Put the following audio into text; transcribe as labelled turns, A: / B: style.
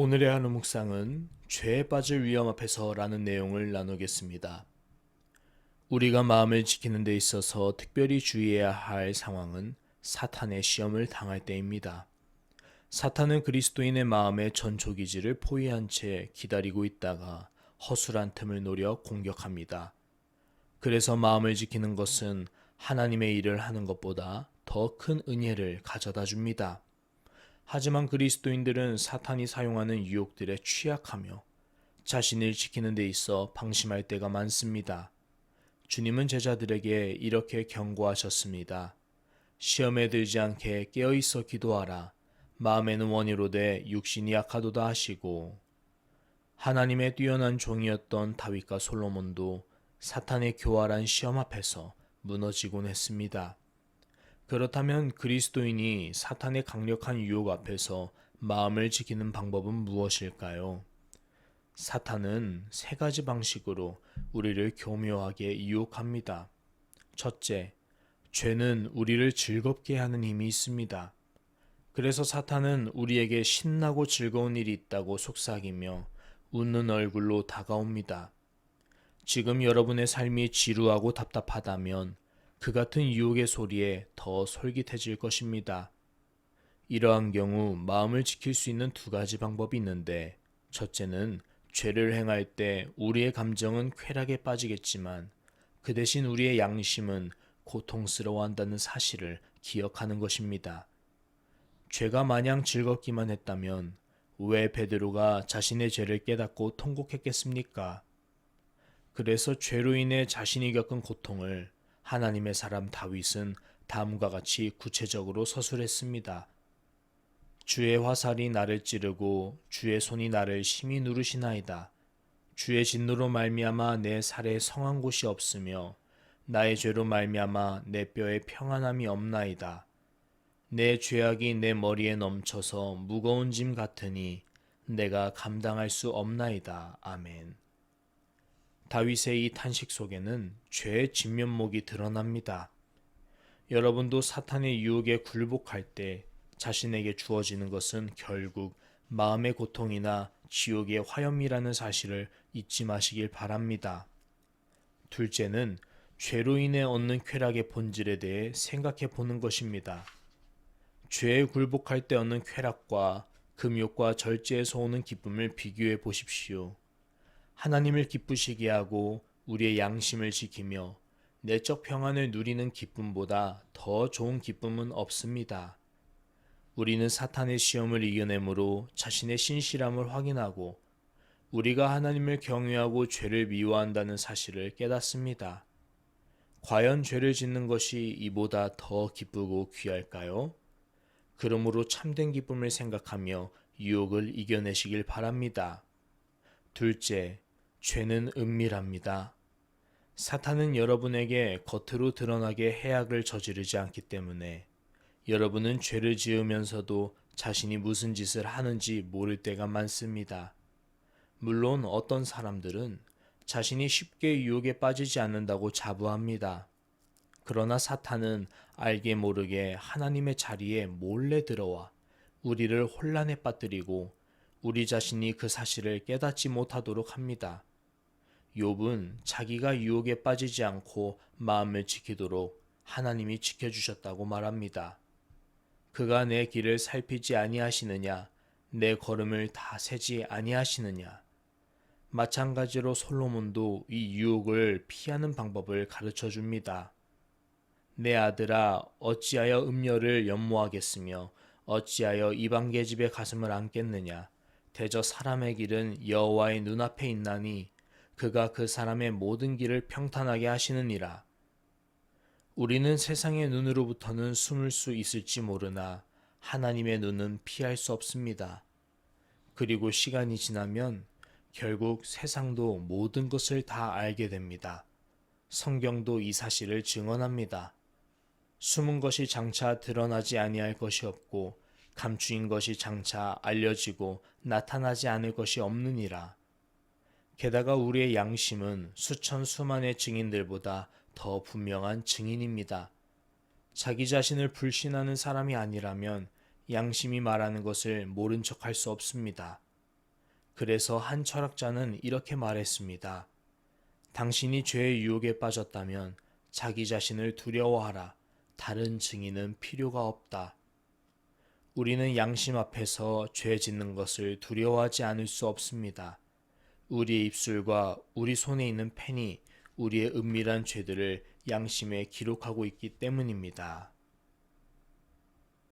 A: 오늘의 하루 묵상은 죄에 빠질 위험 앞에서라는 내용을 나누겠습니다. 우리가 마음을 지키는 데 있어서 특별히 주의해야 할 상황은 사탄의 시험을 당할 때입니다. 사탄은 그리스도인의 마음의 전초기지를 포위한 채 기다리고 있다가 허술한 틈을 노려 공격합니다. 그래서 마음을 지키는 것은 하나님의 일을 하는 것보다 더 큰 은혜를 가져다 줍니다. 하지만 그리스도인들은 사탄이 사용하는 유혹들에 취약하며 자신을 지키는 데 있어 방심할 때가 많습니다. 주님은 제자들에게 이렇게 경고하셨습니다. 시험에 들지 않게 깨어 있어 기도하라. 마음에는 원이로되 육신이 약하도다 하시고 하나님의 뛰어난 종이었던 다윗과 솔로몬도 사탄의 교활한 시험 앞에서 무너지곤 했습니다. 그렇다면 그리스도인이 사탄의 강력한 유혹 앞에서 마음을 지키는 방법은 무엇일까요? 사탄은 세 가지 방식으로 우리를 교묘하게 유혹합니다. 첫째, 죄는 우리를 즐겁게 하는 힘이 있습니다. 그래서 사탄은 우리에게 신나고 즐거운 일이 있다고 속삭이며 웃는 얼굴로 다가옵니다. 지금 여러분의 삶이 지루하고 답답하다면 그 같은 유혹의 소리에 더 솔깃해질 것입니다. 이러한 경우 마음을 지킬 수 있는 두 가지 방법이 있는데, 첫째는 죄를 행할 때 우리의 감정은 쾌락에 빠지겠지만, 그 대신 우리의 양심은 고통스러워한다는 사실을 기억하는 것입니다. 죄가 마냥 즐겁기만 했다면, 왜 베드로가 자신의 죄를 깨닫고 통곡했겠습니까? 그래서 죄로 인해 자신이 겪은 고통을 하나님의 사람 다윗은 다음과 같이 구체적으로 서술했습니다. 주의 화살이 나를 찌르고 주의 손이 나를 심히 누르시나이다. 주의 진노로 말미암아 내 살에 성한 곳이 없으며 나의 죄로 말미암아 내 뼈에 평안함이 없나이다. 내 죄악이 내 머리에 넘쳐서 무거운 짐 같으니 내가 감당할 수 없나이다. 아멘. 다윗의 이 탄식 속에는 죄의 진면목이 드러납니다. 여러분도 사탄의 유혹에 굴복할 때 자신에게 주어지는 것은 결국 마음의 고통이나 지옥의 화염이라는 사실을 잊지 마시길 바랍니다. 둘째는 죄로 인해 얻는 쾌락의 본질에 대해 생각해 보는 것입니다. 죄에 굴복할 때 얻는 쾌락과 금욕과 절제에서 오는 기쁨을 비교해 보십시오. 하나님을 기쁘시게 하고 우리의 양심을 지키며 내적 평안을 누리는 기쁨보다 더 좋은 기쁨은 없습니다. 우리는 사탄의 시험을 이겨내므로 자신의 신실함을 확인하고 우리가 하나님을 경외하고 죄를 미워한다는 사실을 깨닫습니다. 과연 죄를 짓는 것이 이보다 더 기쁘고 귀할까요? 그러므로 참된 기쁨을 생각하며 유혹을 이겨내시길 바랍니다. 둘째, 죄는 은밀합니다. 사탄은 여러분에게 겉으로 드러나게 해악을 저지르지 않기 때문에 여러분은 죄를 지으면서도 자신이 무슨 짓을 하는지 모를 때가 많습니다. 물론 어떤 사람들은 자신이 쉽게 유혹에 빠지지 않는다고 자부합니다. 그러나 사탄은 알게 모르게 하나님의 자리에 몰래 들어와 우리를 혼란에 빠뜨리고 우리 자신이 그 사실을 깨닫지 못하도록 합니다. 욥은 자기가 유혹에 빠지지 않고 마음을 지키도록 하나님이 지켜주셨다고 말합니다. 그가 내 길을 살피지 아니하시느냐, 내 걸음을 다 세지 아니하시느냐. 마찬가지로 솔로몬도 이 유혹을 피하는 방법을 가르쳐 줍니다. 내 아들아, 어찌하여 음녀를 연모하겠으며, 어찌하여 이방 계 집의 가슴을 안겠느냐. 대저 사람의 길은 여호와의 눈앞에 있나니 그가 그 사람의 모든 길을 평탄하게 하시느니라. 우리는 세상의 눈으로부터는 숨을 수 있을지 모르나 하나님의 눈은 피할 수 없습니다. 그리고 시간이 지나면 결국 세상도 모든 것을 다 알게 됩니다. 성경도 이 사실을 증언합니다. 숨은 것이 장차 드러나지 아니할 것이 없고 감추인 것이 장차 알려지고 나타나지 않을 것이 없느니라. 게다가 우리의 양심은 수천 수만의 증인들보다 더 분명한 증인입니다. 자기 자신을 불신하는 사람이 아니라면 양심이 말하는 것을 모른 척 할 수 없습니다. 그래서 한 철학자는 이렇게 말했습니다. 당신이 죄의 유혹에 빠졌다면 자기 자신을 두려워하라. 다른 증인은 필요가 없다. 우리는 양심 앞에서 죄 짓는 것을 두려워하지 않을 수 없습니다. 우리의 입술과 우리 손에 있는 펜이 우리의 은밀한 죄들을 양심에 기록하고 있기 때문입니다.